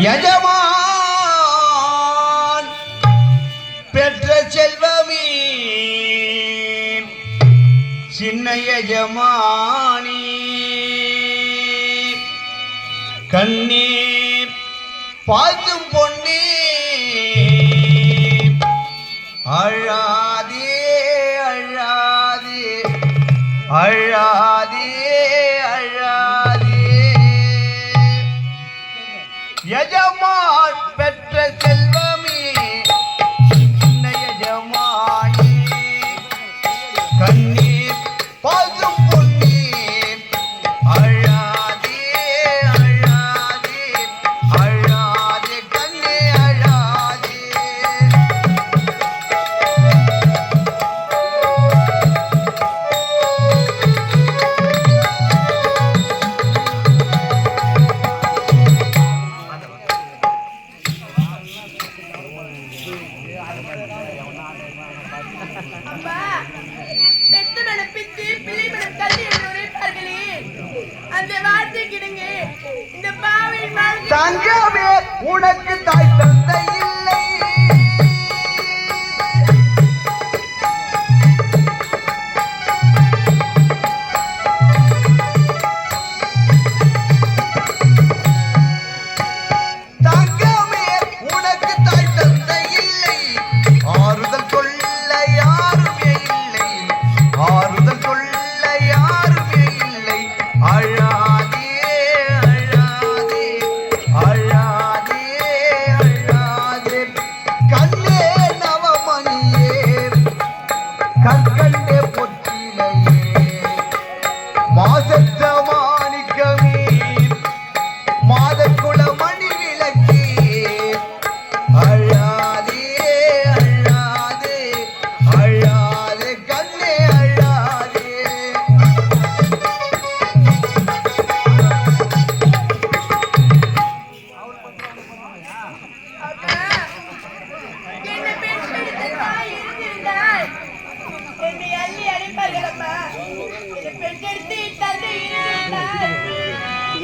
யஜமான் பெற்ற செல்வமீ. சின்ன யஜமானி. கண்ணீர் பார்த்தும் பொன்னீர் યજમાન தங்கமே உனக்கு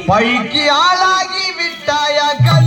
பழிக்கு ஆளாகி விட்டாயா கல்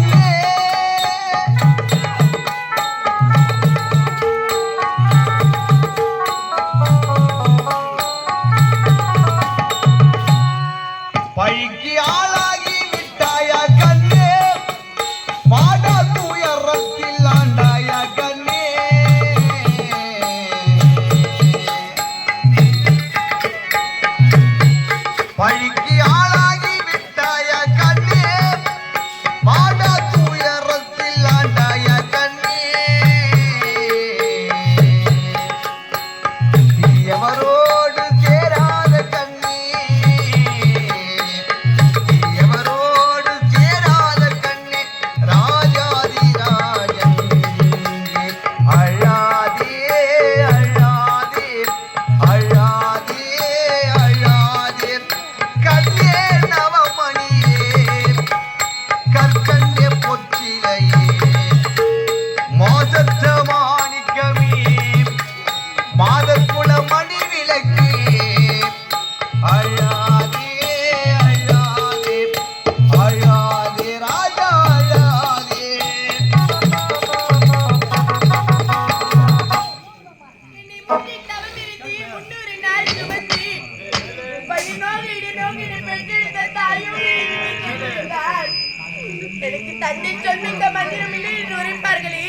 எனக்கு தந்தை சொன்ன இந்த மந்திரம் இல்லை என்று உரைப்பார்களே.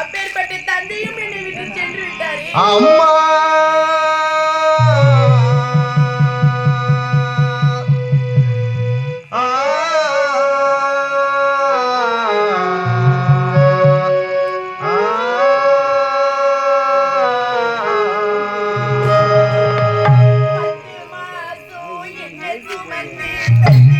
அப்பேற்பட்ட தந்தையும் என்னை விட்டு சென்று விட்டாரே.